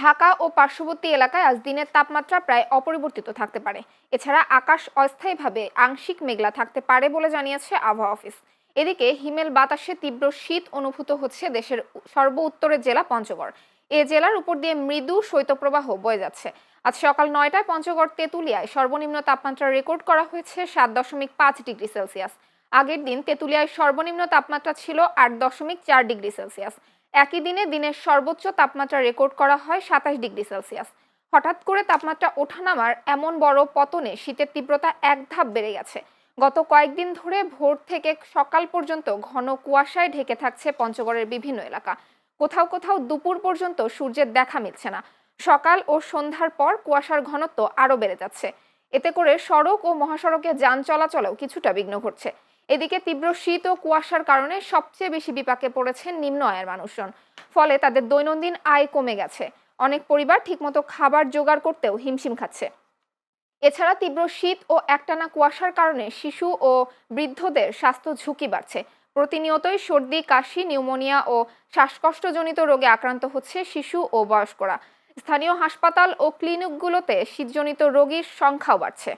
ঢাকা ও পার্শ্ববর্তী এলাকায় আজ দিনের তাপমাত্রা প্রায় অপরিবর্তিত থাকতে পারে। এছাড়া আকাশ অস্থায়ীভাবে আংশিক মেঘলা থাকতে পারে বলে জানিয়েছে আবহাওয়া অফিস। এদিকে হিমেল বাতাসে তীব্র শীত অনুভূত হচ্ছে দেশের সর্ব উত্তরের জেলা পঞ্চগড়। এ জেলার উপর দিয়ে মৃদু শৈত্যপ্রবাহ বয়ে যাচ্ছে। আজ সকাল নয়টায় পঞ্চগড় তেঁতুলিয়ায় সর্বনিম্ন তাপমাত্রা রেকর্ড করা হয়েছে সাত দশমিক পাঁচ ডিগ্রি সেলসিয়াস। আগের দিন তেঁতুলিয়ায় সর্বনিম্ন তাপমাত্রা ছিল আট দশমিক চার ডিগ্রি সেলসিয়াস। একই দিনে দিনের সর্বোচ্চ তাপমাত্রা রেকর্ড করা হয় সাতাশ ডিগ্রি সেলসিয়াস। হঠাৎ করে তাপমাত্রা ওঠানামার এমন বড় পতনে শীতের তীব্রতা এক ধাপ বেড়ে গেছে। গত কয়েকদিন ধরে ভোর থেকে সকাল পর্যন্ত ঘন কুয়াশায় ঢেকে থাকছে পঞ্চগড়ের বিভিন্ন এলাকা। কোথাও কোথাও দুপুর পর্যন্ত সূর্যের দেখা মিলছে না। সকাল ও সন্ধ্যার পর কুয়াশার ঘনত্ব আরও বেড়ে যাচ্ছে। এতে করে সড়ক ও মহাসড়কে যান চলাচলেও কিছুটা বিঘ্ন ঘটছে। এদিকে তীব্র শীত ও কুয়াশার কারণে সবচেয়ে বেশি বিপাকে পড়েছেন নিম্ন আয়ের মানুষজন। ফলে তাদের দৈনন্দিন আয় কমে গেছে। অনেক পরিবার ঠিকমতো খাবার জোগাড় করতেও হিমশিম খাচ্ছে। এছাড়া তীব্র শীত ও একটানা কুয়াশার কারণে শিশু ও বৃদ্ধদের স্বাস্থ্য ঝুঁকি বাড়ছে। প্রতিনিয়তই সর্দি, কাশি, নিউমোনিয়া ও শ্বাসকষ্টজনিত রোগে আক্রান্ত হচ্ছে শিশু ও বয়স্করা। স্থানীয় হাসপাতাল ও ক্লিনিকগুলোতে শীতজনিত রোগীর সংখ্যাও বাড়ছে।